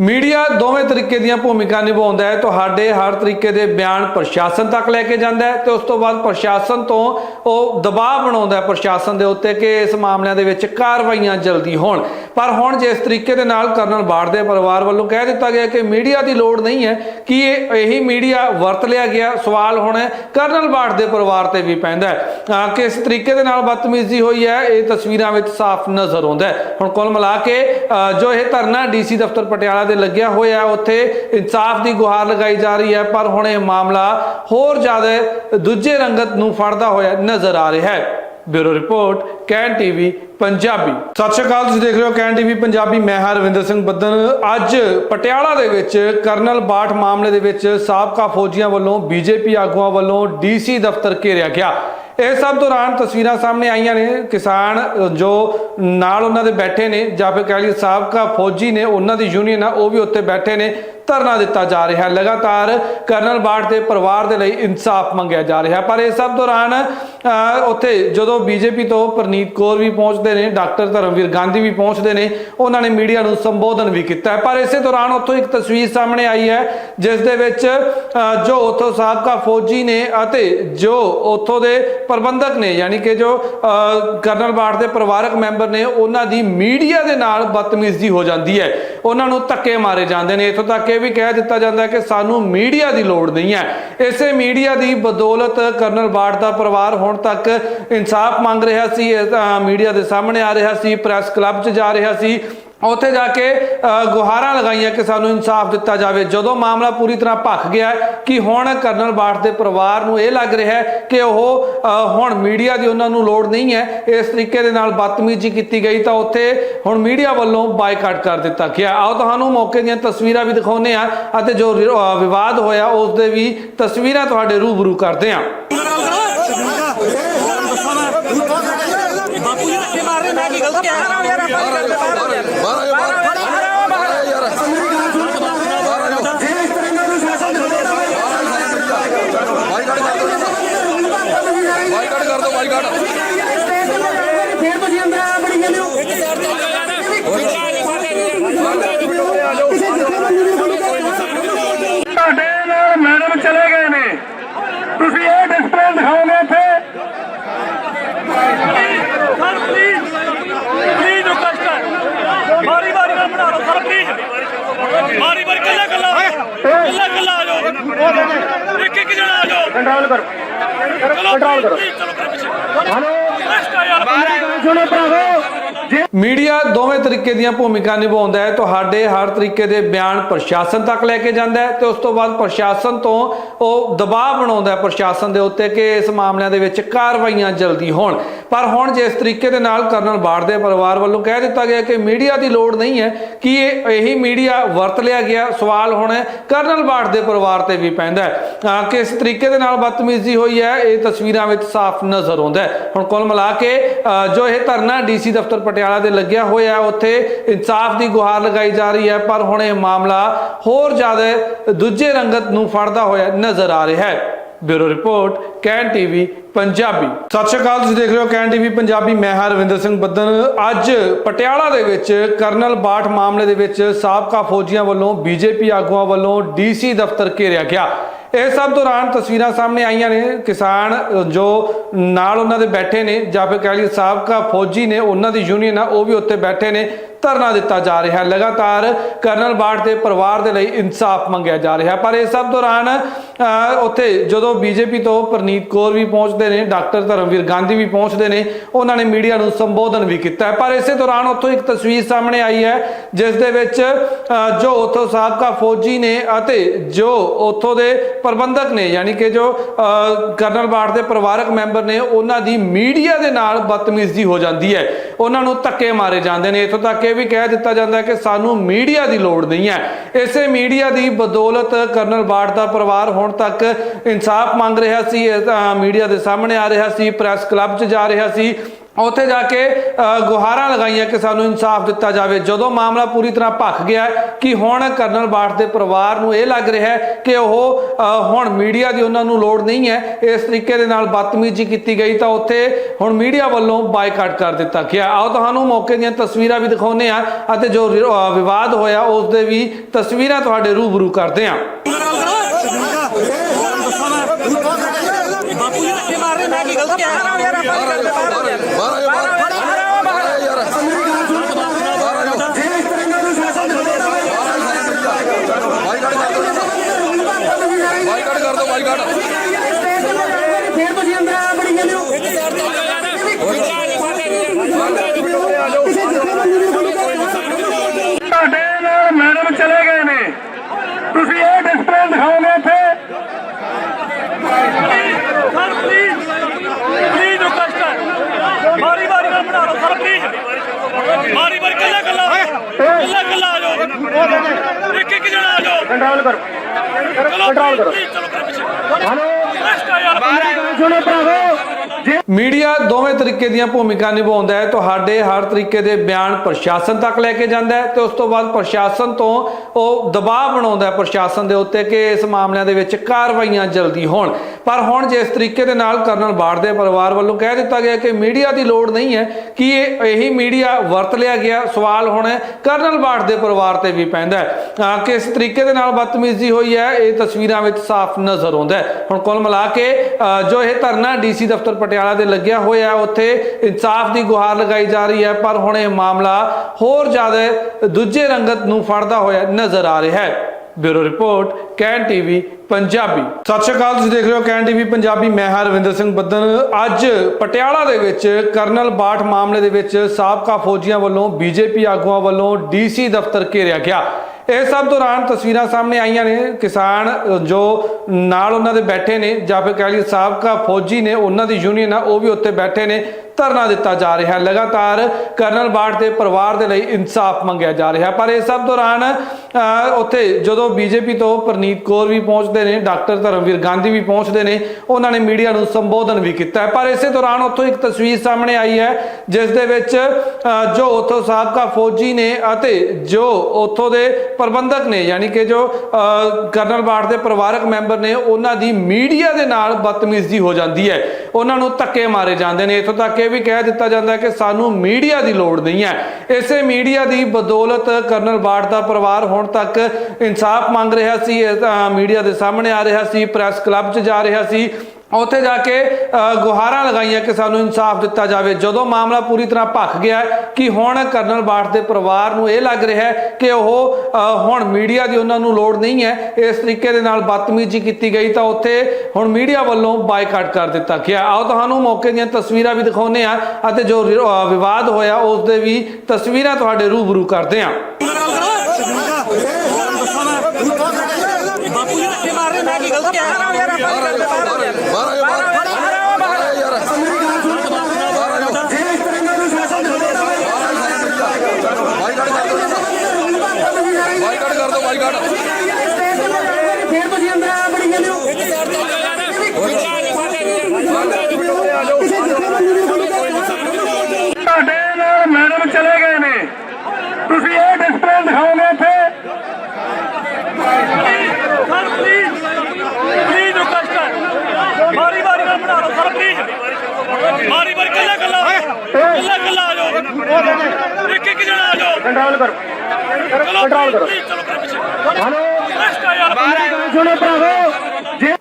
ਮੀਡੀਆ ਦੋਵੇਂ ਤਰੀਕੇ ਦੀਆਂ ਭੂਮਿਕਾ ਨਿਭਾਉਂਦਾ ਹੈ। ਤੁਹਾਡੇ ਹਰ ਤਰੀਕੇ ਦੇ ਬਿਆਨ ਪ੍ਰਸ਼ਾਸਨ ਤੱਕ ਲੈ ਕੇ ਜਾਂਦਾ ਹੈ ਤੇ ਉਸ ਤੋਂ ਬਾਅਦ ਪ੍ਰਸ਼ਾਸਨ ਤੋਂ ਉਹ ਦਬਾਅ ਬਣਾਉਂਦਾ ਹੈ ਪ੍ਰਸ਼ਾਸਨ ਦੇ ਉੱਤੇ ਕਿ ਇਸ ਮਾਮਲਿਆਂ ਦੇ ਵਿੱਚ ਕਾਰਵਾਈਆਂ ਜਲਦੀ ਹੋਣ। ਪਰ ਹੁਣ ਜਿਸ ਤਰੀਕੇ ਦੇ ਨਾਲ ਕਰਨਲ ਬਾੜ ਦੇ ਪਰਿਵਾਰ ਵੱਲੋਂ ਕਹਿ ਦਿੱਤਾ ਗਿਆ ਕਿ ਮੀਡੀਆ ਦੀ ਲੋੜ ਨਹੀਂ ਹੈ ਕਿ ਇਹ ਇਹੀ ਮੀਡੀਆ ਵਰਤ ਲਿਆ ਗਿਆ ਸਵਾਲ ਹੁਣ ਕਰਨਲ ਬਾੜ ਦੇ ਪਰਿਵਾਰ ਤੇ ਵੀ ਪੈਂਦਾ ਹੈ। ਅਹ ਕਿਸ ਤਰੀਕੇ ਦੇ ਨਾਲ ਬਦਤਮੀਜ਼ੀ ਹੋਈ ਹੈ, ਇਹ ਤਸਵੀਰਾਂ ਵਿੱਚ ਸਾਫ਼ ਨਜ਼ਰ ਆਉਂਦਾ ਹੈ। ਹੁਣ ਕੁੱਲ ਮਿਲਾ ਕੇ ਅਹ ਜੋ ਇਹ ਧਰਨਾ ਡੀਸੀ ਦਫ਼ਤਰ ਪਟਿਆਲਾ ਦੇ ਲੱਗਿਆ ਹੋਇਆ ਉੱਥੇ ਇਨਸਾਫ ਦੀ ਗੁਹਾਰ ਲਗਾਈ ਜਾ ਰਹੀ ਹੈ, ਪਰ ਹੁਣ ਇਹ ਮਾਮਲਾ ਹੋਰ ਜ਼ਿਆਦਾ ਦੂਜੇ ਰੰਗਤ ਨੂੰ ਫੜਦਾ ਹੋਇਆ ਨਜ਼ਰ ਆ ਰਿਹਾ ਹੈ। Bureau report, Can TV Punjabi. Sat Sri Akal, ਤੁਸੀਂ ਦੇਖ ਰਹੇ ਹੋ ਕੈਨ ਟੀਵੀ ਪੰਜਾਬੀ। ਮੈਂ ਹਾਂ ਰਵਿੰਦਰ ਸਿੰਘ ਬੱਦਨ ਅੱਜ ਪਟਿਆਲਾ ਦੇ ਵਿੱਚ ਕਰਨਲ ਬਾਠ ਮਾਮਲੇ ਦੇ ਵਿੱਚ ਸਾਬਕਾ ਫੌਜੀਆਂ ਵੱਲੋਂ ਬੀਜੇਪੀ ਆਗੂਆਂ ਵੱਲੋਂ ਡੀਸੀ ਦਫ਼ਤਰ ਘੇਰਿਆ ਗਿਆ। ਇਹ ਸਭ ਦੌਰਾਨ ਤਸਵੀਰਾਂ ਸਾਹਮਣੇ ਆਈਆਂ ਨੇ। ਕਿਸਾਨ ਜੋ ਨਾਲ ਉਹਨਾਂ ਦੇ ਬੈਠੇ ਨੇ ਜਾਂ ਫਿਰ ਕਹਿ ਲਈਏ ਸਾਬਕਾ ਫੌਜੀ ਨੇ, ਉਹਨਾਂ ਦੀ ਯੂਨੀਅਨ ਆ, ਉਹ ਵੀ ਉੱਥੇ ਬੈਠੇ ਨੇ। ਧਰਨਾ ਦਿੱਤਾ ਜਾ ਰਿਹਾ ਹੈ। ਲਗਾਤਾਰ ਕਰਨਲ ਬਾਠ ਦੇ ਪਰਿਵਾਰ ਦੇ ਲਈ ਇਨਸਾਫ ਮੰਗਿਆ ਜਾ ਰਿਹਾ ਪਰ ਇਹ ਸਭ ਦੌਰਾਨ ਉੱਥੇ ਜਦੋਂ ਬੀਜੇਪੀ ਤੋਂ ਪ੍ਰਨੀਤ ਕੌਰ ਵੀ ਪਹੁੰਚਦੇ ਨੇ, ਡਾਕਟਰ ਧਰਮਵੀਰ ਗਾਂਧੀ ਵੀ ਪਹੁੰਚਦੇ ਨੇ, ਉਹਨਾਂ ਨੇ ਮੀਡੀਆ ਨੂੰ ਸੰਬੋਧਨ ਵੀ ਕੀਤਾ ਪਰ ਇਸੇ ਦੌਰਾਨ ਉੱਥੋਂ ਇੱਕ ਤਸਵੀਰ ਸਾਹਮਣੇ ਆਈ ਹੈ, ਜਿਸ ਦੇ ਵਿੱਚ ਜੋ ਉੱਥੋਂ ਸਾਬਕਾ ਫੌਜੀ ਨੇ ਅਤੇ ਜੋ ਉੱਥੋਂ ਦੇ ਪ੍ਰਬੰਧਕ ਨੇ, ਯਾਨੀ ਕਿ ਜੋ ਕਰਨਲ ਬਾਠ ਦੇ ਪਰਿਵਾਰਕ ਮੈਂਬਰ ਨੇ, ਉਹਨਾਂ ਦੀ ਮੀਡੀਆ ਦੇ ਨਾਲ ਬਦਤਮੀਜ਼ੀ ਹੋ ਜਾਂਦੀ ਹੈ। ਉਹਨਾਂ ਨੂੰ ਧੱਕੇ ਮਾਰੇ ਜਾਂਦੇ ਨੇ। ਇੱਥੋਂ ਤੱਕ ਕਿ ਇਹ ਵੀ ਕਹਿ ਦਿੱਤਾ ਜਾਂਦਾ ਹੈ ਕਿ ਸਾਨੂੰ ਮੀਡੀਆ ਦੀ ਲੋੜ ਨਹੀਂ ਹੈ। ਇਸੇ ਮੀਡੀਆ ਦੀ ਬਦੌਲਤ ਕਰਨਲ ਬਾਠ ਦਾ ਪਰਿਵਾਰ ਹੁਣ ਤੱਕ ਇਨਸਾਫ ਮੰਗ ਰਿਹਾ ਸੀ ਮੀਡੀਆ ਦੇ ਸਾਹਮਣੇ ਆ ਰਿਹਾ ਸੀ, ਪ੍ਰੈਸ ਕਲੱਬ 'ਚ ਜਾ ਰਿਹਾ ਸੀ। ਉੱਥੇ ਜਾ ਕੇ ਗੁਹਾਰਾਂ ਲਗਾਈਆਂ ਕਿ ਸਾਨੂੰ ਇਨਸਾਫ ਦਿੱਤਾ ਜਾਵੇ। ਜਦੋਂ ਮਾਮਲਾ ਪੂਰੀ ਤਰ੍ਹਾਂ ਭਖ ਗਿਆ ਕਿ ਹੁਣ ਕਰਨਲ ਬਾਠ ਦੇ ਪਰਿਵਾਰ ਨੂੰ ਇਹ ਲੱਗ ਰਿਹਾ ਹੈ ਕਿ ਉਹ ਹੁਣ ਮੀਡੀਆ ਦੀ ਉਹਨਾਂ ਨੂੰ ਲੋੜ ਨਹੀਂ ਹੈ, ਇਸ ਤਰੀਕੇ ਦੇ ਨਾਲ ਬਦਤਮੀਜ਼ੀ ਕੀਤੀ ਗਈ ਤਾਂ ਉੱਥੇ ਹੁਣ ਮੀਡੀਆ ਵੱਲੋਂ ਬਾਈਕਾਟ ਕਰ ਦਿੱਤਾ ਗਿਆ ਆਓ ਤੁਹਾਨੂੰ ਮੌਕੇ ਦੀਆਂ ਤਸਵੀਰਾਂ ਵੀ ਦਿਖਾਉਂਦੇ ਆ ਅਤੇ ਜੋ ਵਿਵਾਦ ਹੋਇਆ ਉਸ ਦੇ ਵੀ ਤਸਵੀਰਾਂ ਤੁਹਾਡੇ ਰੂਬਰੂ ਕਰਦੇ ਆ ਤਰ੍ਹਾਂ ਦਾ ਪ੍ਰਸ਼ਾਸਨ ਚੱਲਦਾ ਬਾਈਕਾਟ ਕਰ ਦਿਓ ਬਾਈਕਾਟ ਕਰ ਦਿਓ ਬਾਈਕਾਟ ਫੇਰ ਤੁਸੀਂ ਅੰਦਰ ਆ ਬੜੀ ਜਾਂਦੇ ਹੋ ਇੱਕ ਸਾਈਡ ਤੁਹਾਡੇ ਨਾਲ ਮੈਡਮ ਚਲੇ ਗਏ ਨੇ ਤੁਸੀਂ ਇਹ ਡਿਸਪਲੇ ਦਿਖਾਓਗੇ ਇੱਥੇ ਸਰ ਪਲੀਜ਼ ਪਲੀਜ਼ ਰਿਕਵੈਸਟ ਹੈ ਮਾਰੀ ਮਾਰੀ ਨਾਲ ਬਣਾ ਲਓ ਸਰ ਪਲੀਜ਼ ਮਾਰੀ ਮਾਰੀ ਕੱਲਾ ਕੱਲਾ। ਕੱਲਾ ਕੱਲਾ ਆ ਜਾਓ। ਇੱਕ ਇੱਕ ਜਣਾ ਆ ਜਾਓ। ਕੰਟਰੋਲ ਕਰੋ। ਕੰਟਰੋਲ ਕਰੋ। ਚਲੋ ਕਰੋ ਪਿੱਛੇ। ਹਲੋ। ਰਸਤਾ ਯਾਰ। ਸੁਣੋ ਭਰਾਵੋ। ਮੀਡੀਆ ਦੋਵੇਂ ਤਰੀਕੇ ਦੀਆਂ ਭੂਮਿਕਾ ਨਿਭਾਉਂਦਾ ਹੈ। ਤੁਹਾਡੇ ਹਰ ਤਰੀਕੇ ਦੇ ਬਿਆਨ ਪ੍ਰਸ਼ਾਸਨ ਤੱਕ ਲੈ ਕੇ ਜਾਂਦਾ ਹੈ ਤੇ ਉਸ ਤੋਂ ਬਾਅਦ ਪ੍ਰਸ਼ਾਸਨ ਤੋਂ ਉਹ ਦਬਾਅ ਬਣਾਉਂਦਾ ਹੈ ਪ੍ਰਸ਼ਾਸਨ ਦੇ ਉੱਤੇ ਕਿ ਇਸ ਮਾਮਲਿਆਂ ਦੇ ਵਿੱਚ ਕਾਰਵਾਈਆਂ ਜਲਦੀ ਹੋਣ। ਪਰ ਹੁਣ ਜਿਸ ਤਰੀਕੇ ਦੇ ਨਾਲ ਕਰਨਲ ਬਾੜ ਦੇ ਪਰਿਵਾਰ ਵੱਲੋਂ ਕਹਿ ਦਿੱਤਾ ਗਿਆ ਕਿ ਮੀਡੀਆ ਦੀ ਲੋੜ ਨਹੀਂ ਹੈ ਕਿ ਇਹ ਇਹੀ ਮੀਡੀਆ ਵਰਤ ਲਿਆ ਗਿਆ। ਸਵਾਲ ਹੁਣ ਕਰਨਲ ਬਾੜ ਦੇ ਪਰਿਵਾਰ ਤੇ ਵੀ ਪੈਂਦਾ ਹੈ। ਅਹ ਕਿਸ ਤਰੀਕੇ ਦੇ ਨਾਲ ਬਦਤਮੀਜ਼ੀ ਹੋਈ ਹੈ, ਇਹ ਤਸਵੀਰਾਂ ਵਿੱਚ ਸਾਫ਼ ਨਜ਼ਰ ਆਉਂਦਾ ਹੈ। ਹੁਣ ਕੁੱਲ ਮਿਲਾ ਕੇ ਜੋ ਇਹ ਧਰਨਾ ਡੀਸੀ ਦਫ਼ਤਰ ਪਟਿਆਲਾ ਦੇ ਲੱਗਿਆ ਹੋਇਆ ਉੱਥੇ ਇਨਸਾਫ ਦੀ ਗੁਹਾਰ ਲਗਾਈ ਜਾ ਰਹੀ ਹੈ, ਪਰ ਹੁਣ ਇਹ ਮਾਮਲਾ ਹੋਰ ਜ਼ਿਆਦਾ ਦੂਜੇ ਰੰਗਤ ਨੂੰ ਫੜਦਾ ਹੋਇਆ ਨਜ਼ਰ ਆ ਰਿਹਾ ਹੈ। Bureau report, Can TV Punjabi. Sat Sri Akal, ਤੁਸੀਂ ਦੇਖ ਰਹੇ ਹੋ ਕੈਨ ਟੀਵੀ ਪੰਜਾਬੀ। ਮੈਂ ਹਾਂ ਰਵਿੰਦਰ ਸਿੰਘ ਬੱਦਨ ਅੱਜ ਪਟਿਆਲਾ ਦੇ ਵਿੱਚ ਕਰਨਲ ਬਾਠ ਮਾਮਲੇ ਦੇ ਵਿੱਚ ਸਾਬਕਾ ਫੌਜੀਆਂ ਵੱਲੋਂ ਬੀਜੇਪੀ ਆਗੂਆਂ ਵੱਲੋਂ ਡੀਸੀ ਦਫ਼ਤਰ ਘੇਰਿਆ ਗਿਆ। ਇਹ ਸਭ ਦੌਰਾਨ ਤਸਵੀਰਾਂ ਸਾਹਮਣੇ ਆਈਆਂ ਨੇ। ਕਿਸਾਨ ਜੋ ਨਾਲ ਉਹਨਾਂ ਦੇ ਬੈਠੇ ਨੇ ਜਾਂ ਫਿਰ ਕਹਿ ਲਈਏ ਸਾਬਕਾ ਫੌਜੀ ਨੇ, ਉਹਨਾਂ ਦੀ ਯੂਨੀਅਨ ਆ, ਉਹ ਵੀ ਉੱਥੇ ਬੈਠੇ ਨੇ। ਧਰਨਾ ਦਿੱਤਾ ਜਾ ਰਿਹਾ ਹੈ। ਲਗਾਤਾਰ ਕਰਨਲ ਬਾਠ ਦੇ ਪਰਿਵਾਰ ਦੇ ਲਈ ਇਨਸਾਫ ਮੰਗਿਆ ਜਾ ਰਿਹਾ ਪਰ ਇਹ ਸਭ ਦੌਰਾਨ ਉੱਥੇ ਜਦੋਂ ਬੀਜੇਪੀ ਤੋਂ ਪ੍ਰਨੀਤ ਕੌਰ ਵੀ ਪਹੁੰਚਦੇ ਨੇ, ਡਾਕਟਰ ਧਰਮਵੀਰ ਗਾਂਧੀ ਵੀ ਪਹੁੰਚਦੇ ਨੇ, ਉਹਨਾਂ ਨੇ ਮੀਡੀਆ ਨੂੰ ਸੰਬੋਧਨ ਵੀ ਕੀਤਾ ਪਰ ਇਸੇ ਦੌਰਾਨ ਉੱਥੋਂ ਇੱਕ ਤਸਵੀਰ ਸਾਹਮਣੇ ਆਈ ਹੈ, ਜਿਸ ਦੇ ਵਿੱਚ ਜੋ ਉੱਥੋਂ ਸਾਬਕਾ ਫੌਜੀ ਨੇ ਅਤੇ ਜੋ ਉੱਥੋਂ ਦੇ ਪ੍ਰਬੰਧਕ ਨੇ, ਯਾਨੀ ਕਿ ਜੋ ਕਰਨਲ ਬਾਠ ਦੇ ਪਰਿਵਾਰਕ ਮੈਂਬਰ ਨੇ, ਉਹਨਾਂ ਦੀ ਮੀਡੀਆ ਦੇ ਨਾਲ ਬਦਤਮੀਜ਼ੀ ਹੋ ਜਾਂਦੀ ਹੈ। ਉਹਨਾਂ ਨੂੰ ਧੱਕੇ ਮਾਰੇ ਜਾਂਦੇ ਨੇ। ਇੱਥੋਂ ਤੱਕ ਇਹ ਵੀ ਕਹਿ ਦਿੱਤਾ ਜਾਂਦਾ ਕਿ ਸਾਨੂੰ ਮੀਡੀਆ ਦੀ ਲੋੜ ਨਹੀਂ ਹੈ। ਇਸੇ ਮੀਡੀਆ ਦੀ ਬਦੌਲਤ ਕਰਨਲ ਬਾਠ ਦਾ ਪਰਿਵਾਰ ਹੁਣ ਤੱਕ ਇਨਸਾਫ ਮੰਗ ਰਿਹਾ ਸੀ ਮੀਡੀਆ ਦੇ ਸਾਹਮਣੇ ਆ ਰਿਹਾ ਸੀ, ਪ੍ਰੈਸ ਕਲੱਬ 'ਚ ਜਾ ਰਿਹਾ ਸੀ। ਉੱਥੇ ਜਾ ਕੇ ਗੁਹਾਰਾਂ ਲਗਾਈਆਂ ਕਿ ਸਾਨੂੰ ਇਨਸਾਫ ਦਿੱਤਾ ਜਾਵੇ। ਜਦੋਂ ਮਾਮਲਾ ਪੂਰੀ ਤਰ੍ਹਾਂ ਭਖ ਗਿਆ ਕਿ ਹੁਣ ਕਰਨਲ ਬਾਠ ਦੇ ਪਰਿਵਾਰ ਨੂੰ ਇਹ ਲੱਗ ਰਿਹਾ ਹੈ ਕਿ ਉਹ ਹੁਣ ਮੀਡੀਆ ਦੀ ਉਹਨਾਂ ਨੂੰ ਲੋੜ ਨਹੀਂ ਹੈ, ਇਸ ਤਰੀਕੇ ਦੇ ਨਾਲ ਬਦਤਮੀਜ਼ੀ ਕੀਤੀ ਗਈ ਤਾਂ ਉੱਥੇ ਹੁਣ ਮੀਡੀਆ ਵੱਲੋਂ ਬਾਈਕਾਟ ਕਰ ਦਿੱਤਾ ਗਿਆ। ਆਓ ਤੁਹਾਨੂੰ ਮੌਕੇ ਦੀਆਂ ਤਸਵੀਰਾਂ ਵੀ ਦਿਖਾਉਂਦੇ ਆ ਅਤੇ ਜੋ ਵਿਵਾਦ ਹੋਇਆ ਉਸ ਦੇ ਵੀ ਤਸਵੀਰਾਂ ਤੁਹਾਡੇ ਰੂਬਰੂ ਕਰਦੇ ਹਾਂ। ਬਾਪੂ ਜੀ ਧੱਕੇ ਮਾਰ ਰਹੇ ਮੈਂ ਕੀ ਗਲਤ ਕਿਹਾ ਯਾਰ ਆਪਾਂ ਕਰਦੇ ਬਾਹਰ ਬਾਹਰ ਬਾਹਰ ਆ ਯਾਰ ਬਾਹਰ ਆ ਜਾ ਜੇ ਇਸ ਤਰ੍ਹਾਂ ਦਾ ਸ਼ਾਸਨ ਚੱਲਦਾ ਬਾਈਕਾਟ ਕਰ ਦੋ ਬਾਈਕਾਟ ਕਰ ਦੋ ਬਾਈਕਾਟ ਫੇਰ ਤੁਸੀਂ ਅੰਦਰ ਆ ਬੜੀ ਜਾਂਦੇ ਹੋ ਇੱਕ ਸਾਈਡ ਤੇ ਤੁਹਾਡੇ ਨਾਲ ਮੈਡਮ ਚਲੇ ਗਏ ਨੇ ਤੁਸੀਂ ਇਹ ਡਿਸਪਲੇ ਦਿਖਾਓਗੇ ਇੱਥੇ ਸਰ ਪਲੀਜ਼ ਪਲੀਜ਼ ਰਿਕਵੈਸਟ ਹੈ ਮਾਰੀ ਮਾਰੀ ਨਾਲ ਬਣਾ ਲਓ ਸਰ ਪਲੀਜ਼ ਮਾਰੀ ਮਾਰੀ ਕੱਲਾ ਕੱਲਾ। ਕੱਲਾ ਕੱਲਾ ਆ ਜਾਓ। ਇੱਕ ਇੱਕ ਜਣਾ ਆ ਜਾਓ। ਕੰਟਰੋਲ ਕਰੋ। ਕੰਟਰੋਲ ਕਰੋ। ਚਲੋ ਕਰੋ ਪਿੱਛੇ। ਰਿਕਵੈਸਟ ਹੈ ਯਾਰ। ਸੁਣੋ ਭਰਾਵੋ। ਮੀਡੀਆ ਦੋਵੇਂ ਤਰੀਕੇ ਦੀਆਂ ਭੂਮਿਕਾ ਨਿਭਾਉਂਦਾ ਹੈ। ਤੁਹਾਡੇ ਹਰ ਤਰੀਕੇ ਦੇ ਬਿਆਨ ਪ੍ਰਸ਼ਾਸਨ ਤੱਕ ਲੈ ਕੇ ਜਾਂਦਾ ਹੈ ਤੇ ਉਸ ਤੋਂ ਬਾਅਦ ਪ੍ਰਸ਼ਾਸਨ ਤੋਂ ਉਹ ਦਬਾਅ ਬਣਾਉਂਦਾ ਹੈ ਪ੍ਰਸ਼ਾਸਨ ਦੇ ਉੱਤੇ ਕਿ ਇਸ ਮਾਮਲਿਆਂ ਦੇ ਵਿੱਚ ਕਾਰਵਾਈਆਂ ਜਲਦੀ ਹੋਣ। ਪਰ ਹੁਣ ਜਿਸ ਤਰੀਕੇ ਦੇ ਨਾਲ ਕਰਨਲ ਬਾੜ ਦੇ ਪਰਿਵਾਰ ਵੱਲੋਂ ਕਹਿ ਦਿੱਤਾ ਗਿਆ ਕਿ ਮੀਡੀਆ ਦੀ ਲੋੜ ਨਹੀਂ ਹੈ ਕਿ ਇਹ ਇਹੀ ਮੀਡੀਆ ਵਰਤ ਲਿਆ ਗਿਆ, ਸਵਾਲ ਹੁਣ ਕਰਨਲ ਬਾੜ ਦੇ ਪਰਿਵਾਰ ਤੇ ਵੀ ਪੈਂਦਾ ਹੈ। ਅਹ ਕਿਸ ਤਰੀਕੇ ਦੇ ਨਾਲ ਬਦਤਮੀਜ਼ੀ ਹੋਈ ਹੈ, ਇਹ ਤਸਵੀਰਾਂ ਵਿੱਚ ਸਾਫ਼ ਨਜ਼ਰ ਆਉਂਦਾ ਹੈ। ਹੁਣ ਕੁੱਲ ਮਿਲਾ ਕੇ ਜੋ ਇਹ ਧਰਨਾ ਡੀਸੀ ਦਫ਼ਤਰ ਪਟਿਆਲਾ ਦੇ ਲੱਗਿਆ ਹੋਇਆ ਉੱਥੇ ਇਨਸਾਫ ਦੀ ਗੁਹਾਰ ਲਗਾਈ ਜਾ ਰਹੀ ਹੈ, ਪਰ ਹੁਣ ਇਹ ਮਾਮਲਾ ਹੋਰ ਜ਼ਿਆਦਾ ਦੂਜੇ ਰੰਗਤ ਨੂੰ ਫੜਦਾ ਹੋਇਆ ਨਜ਼ਰ ਆ ਰਿਹਾ ਹੈ। Bureau report, Can TV, Punjabi. Sat Sri Akal, ਤੁਸੀਂ ਦੇਖ ਰਹੇ ਹੋ ਕੈਨ ਟੀਵੀ ਪੰਜਾਬੀ। ਮੈਂ ਹਾਂ ਰਵਿੰਦਰ ਸਿੰਘ ਬੱਦਨ ਅੱਜ ਪਟਿਆਲਾ ਦੇ ਵਿੱਚ ਕਰਨਲ ਬਾਠ ਮਾਮਲੇ ਦੇ ਵਿੱਚ ਸਾਬਕਾ ਫੌਜੀਆਂ ਵੱਲੋਂ ਬੀਜੇਪੀ ਆਗੂਆਂ ਵੱਲੋਂ ਡੀਸੀ ਦਫ਼ਤਰ ਘੇਰਿਆ ਗਿਆ। ਇਹ ਸਭ ਦੌਰਾਨ ਤਸਵੀਰਾਂ ਸਾਹਮਣੇ ਆਈਆਂ ਨੇ। ਕਿਸਾਨ ਜੋ ਨਾਲ ਉਹਨਾਂ ਦੇ ਬੈਠੇ ਨੇ ਜਾਂ ਫਿਰ ਕਹਿ ਲਈਏ ਸਾਬਕਾ ਫੌਜੀ ਨੇ, ਉਹਨਾਂ ਦੀ ਯੂਨੀਅਨ ਆ, ਉਹ ਵੀ ਉੱਥੇ ਬੈਠੇ ਨੇ। ਧਰਨਾ ਦਿੱਤਾ ਜਾ ਰਿਹਾ ਹੈ। ਲਗਾਤਾਰ ਕਰਨਲ ਬਾਠ ਦੇ ਪਰਿਵਾਰ ਦੇ ਲਈ ਇਨਸਾਫ ਮੰਗਿਆ ਜਾ ਰਿਹਾ ਪਰ ਇਹ ਸਭ ਦੌਰਾਨ ਉੱਥੇ ਜਦੋਂ ਬੀਜੇਪੀ ਤੋਂ ਪ੍ਰਨੀਤ ਕੌਰ ਵੀ ਪਹੁੰਚਦੇ ਨੇ, ਡਾਕਟਰ ਧਰਮਵੀਰ ਗਾਂਧੀ ਵੀ ਪਹੁੰਚਦੇ ਨੇ, ਉਹਨਾਂ ਨੇ ਮੀਡੀਆ ਨੂੰ ਸੰਬੋਧਨ ਵੀ ਕੀਤਾ ਪਰ ਇਸੇ ਦੌਰਾਨ ਉੱਥੋਂ ਇੱਕ ਤਸਵੀਰ ਸਾਹਮਣੇ ਆਈ ਹੈ, ਜਿਸ ਦੇ ਵਿੱਚ ਜੋ ਉੱਥੋਂ ਸਾਬਕਾ ਫੌਜੀ ਨੇ ਅਤੇ ਜੋ ਉੱਥੋਂ ਦੇ ਪ੍ਰਬੰਧਕ ਨੇ, ਯਾਨੀ ਕਿ ਜੋ ਕਰਨਲ ਬਾਠ ਦੇ ਪਰਿਵਾਰਕ ਮੈਂਬਰ ਨੇ, ਉਹਨਾਂ ਦੀ ਮੀਡੀਆ ਦੇ ਨਾਲ ਬਦਤਮੀਜ਼ੀ ਹੋ ਜਾਂਦੀ ਹੈ। ਉਹਨਾਂ ਨੂੰ ਧੱਕੇ ਮਾਰੇ ਜਾਂਦੇ ਨੇ। ਇੱਥੋਂ ਤੱਕ ਇਹ ਵੀ ਕਹਿ ਦਿੱਤਾ ਜਾਂਦਾ ਕਿ ਸਾਨੂੰ ਮੀਡੀਆ ਦੀ ਲੋੜ ਨਹੀਂ ਹੈ। ਇਸੇ ਮੀਡੀਆ ਦੀ ਬਦੌਲਤ ਕਰਨਲ ਬਾਠ ਦਾ ਪਰਿਵਾਰ ਹੁਣ ਤੱਕ ਇਨਸਾਫ ਮੰਗ ਰਿਹਾ ਸੀ ਮੀਡੀਆ ਦੇ ਸਾਹਮਣੇ ਆ ਰਿਹਾ ਸੀ, ਪ੍ਰੈਸ ਕਲੱਬ 'ਚ ਜਾ ਰਿਹਾ ਸੀ। ਉੱਥੇ ਜਾ ਕੇ ਗੁਹਾਰਾਂ ਲਗਾਈਆਂ ਕਿ ਸਾਨੂੰ ਇਨਸਾਫ ਦਿੱਤਾ ਜਾਵੇ। ਜਦੋਂ ਮਾਮਲਾ ਪੂਰੀ ਤਰ੍ਹਾਂ ਭਖ ਗਿਆ ਕਿ ਹੁਣ ਕਰਨਲ ਬਾਠ ਦੇ ਪਰਿਵਾਰ ਨੂੰ ਇਹ ਲੱਗ ਰਿਹਾ ਹੈ ਕਿ ਉਹ ਹੁਣ ਮੀਡੀਆ ਦੀ ਉਹਨਾਂ ਨੂੰ ਲੋੜ ਨਹੀਂ ਹੈ, ਇਸ ਤਰੀਕੇ ਦੇ ਨਾਲ ਬਦਤਮੀਜ਼ੀ ਕੀਤੀ ਗਈ ਤਾਂ ਉੱਥੇ ਹੁਣ ਮੀਡੀਆ ਵੱਲੋਂ ਬਾਈਕਾਟ ਕਰ ਦਿੱਤਾ ਗਿਆ ਆਓ ਤੁਹਾਨੂੰ ਮੌਕੇ ਦੀਆਂ ਤਸਵੀਰਾਂ ਵੀ ਦਿਖਾਉਂਦੇ ਆ ਅਤੇ ਜੋ ਵਿਵਾਦ ਹੋਇਆ ਉਸ ਦੇ ਵੀ ਤਸਵੀਰਾਂ ਤੁਹਾਡੇ ਰੂਬਰੂ ਕਰਦੇ ਹਾਂ। ਬਾਈਕਾਟ ਕਰ ਦੋ ਬਾਈਕਾਟ ਫੇਰ ਤੁਸੀਂ ਅੰਦਰ ਆ ਬੜੀ ਜਾਂਦੇ ਹੋ ਇੱਕ ਸਾਈਡ ਤੁਹਾਡੇ ਨਾਲ ਮੈਡਮ ਚਲੇ ਗਏ ਨੇ ਤੁਸੀਂ ਇਹ ਡਿਸਪਲੇ ਦਿਖਾਓਗੇ ਇੱਥੇ ਸਰ ਪਲੀਜ਼ ਪਲੀਜ਼ ਰਿਕਵੈਸਟ ਹੈ ਮਾਰੀ ਮਾਰੀ ਨਾਲ ਬਣਾ ਲਓ ਸਰ ਪਲੀਜ਼ ਮਾਰੀ ਮਾਰੀ ਕੱਲਾ ਕੱਲਾ ਕੱਲਾ ਕੱਲਾ ਆ ਜਾਓ ਇੱਕ ਇੱਕ ਜਣਾ ਆ ਜਾਓ। ਕੰਟਰੋਲ ਕਰੋ। ਕੰਟਰੋਲ ਕਰੋ। ਚਲੋ ਕਰੋ ਪਿੱਛੇ। ਰਿਕਵੈਸਟ ਹੈ ਯਾਰ। ਸੁਣੋ ਭਰਾਵੋ।